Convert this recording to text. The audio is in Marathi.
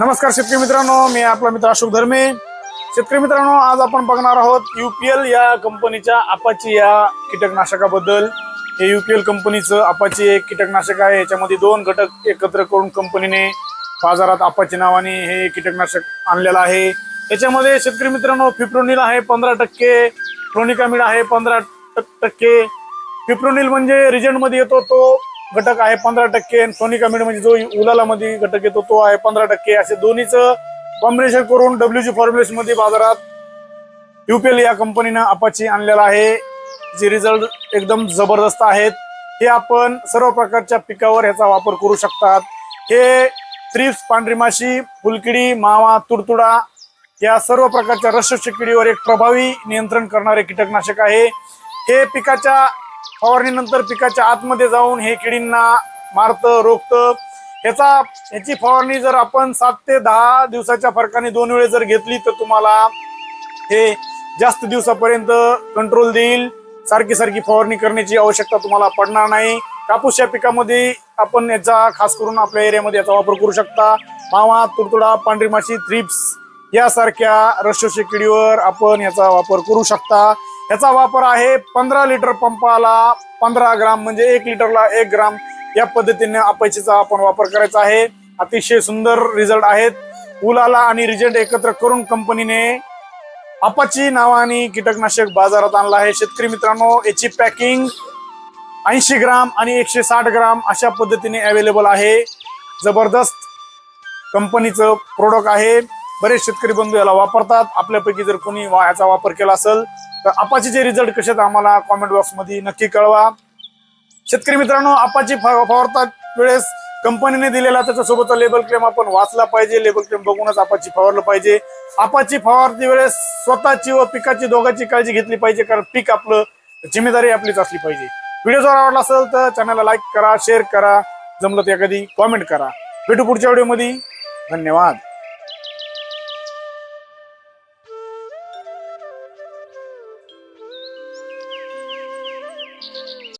नमस्कार शेतकरी मित्रांनो मी आपला मित्र अशोक धर्मे. शेतकरी मित्रांनो आज आपण बघणार आहोत युपीएल या कंपनीच्या अपाची या कीटकनाशकाबद्दल. हे युपीएल कंपनीचं अपाची एक कीटकनाशक आहे याच्यामध्ये दोन घटक एकत्र करून कंपनीने बाजारात अपाची नावाने हे कीटकनाशक आणलेलं आहे. याच्यामध्ये शेतकरी मित्रांनो फिप्रोनिल आहे पंधरा टक्के फ्लोनिकामिड आहे पंधरा टक्के. फिप्रोनिल म्हणजे रिजंटमध्ये येतो तो घटक आहे पंधरा टक्के आणि सोनिकामिड म्हणजे जो उलालामध्ये घटक येतो तो आहे पंधरा टक्के. असे दोन्हीचं कॉम्बिनेशन करून डब्ल्यू जी फॉर्म्युलेशनमध्ये बाजारात युपीएल या कंपनीनं अपाची आणलेला आहे. जे रिझल्ट एकदम जबरदस्त आहेत. हे आपण सर्व प्रकारच्या पिकावर ह्याचा वापर करू शकतात. हे थ्रिप्स पांढरी माशी फुलकिडी मावा तुडतुडा या सर्व प्रकारच्या रसशोषक किडीवर एक प्रभावी नियंत्रण करणारे कीटकनाशक आहे. हे पिकाच्या फवारणीनंतर पिकाच्या आतमध्ये जाऊन हे किडींना मारतं रोखतं. ह्याचा ह्याची फवारणी जर आपण सात ते दहा दिवसाच्या फरकाने दोन वेळेस जर घेतली तर तुम्हाला हे जास्त दिवसापर्यंत कंट्रोल देईल. सारखी सारखी फवारणी करण्याची आवश्यकता तुम्हाला पडणार नाही. कापूस या पिकामध्ये आपण याचा खास करून आपल्या एरियामध्ये याचा वापर करू शकता. मावा तुडतुडा पांढरी माशी थ्रिप्स यासारख्या रसशोषक किडीवर आपण याचा वापर करू शकता. याचा वापर आहे पंधरा लिटर पंपाला पंधरा ग्राम म्हणजे एक लिटरला एक ग्राम. या पद्धतीने अपेक्षेचा आपण वापर करायचा आहे. अतिशय सुंदर रिझल्ट आहेत. उलाला आणि रिजल्ट एकत्र करून कंपनीने अपाची नावाने कीटकनाशक बाजारात आणला आहे. शेतकरी मित्रांनो याची पॅकिंग ऐंशी ग्राम आणि एकशे साठ ग्राम अशा पद्धतीने अवेलेबल आहे. जबरदस्त कंपनीचं प्रोडक्ट आहे. बरेच शेतकरी बंधू याला वापरतात. आपल्यापैकी जर कोणी वा- याचा वापर केला असेल तर अपाचीचे रिझल्ट कसे आहेत आम्हाला कॉमेंट बॉक्समध्ये नक्की कळवा. शेतकरी मित्रांनो अपाची फवारता फवारतात वेळेस. कंपनीने दिलेला त्याच्यासोबतचा लेबल क्लेम आपण वाचला पाहिजे. लेबल क्लेम बघूनच आपाची फवारलं पाहिजे. आपाची फवारती वेळेस स्वतःची व पिकाची दोघांची काळजी घेतली पाहिजे कारण पीक आपलं जिम्मेदारी आपलीच असली पाहिजे. व्हिडिओ जर आवडला असेल तर चॅनलला लाईक करा शेअर करा. जमलं तर एखादी कॉमेंट करा. भेटू पुढच्या व्हिडिओमध्ये धन्यवाद.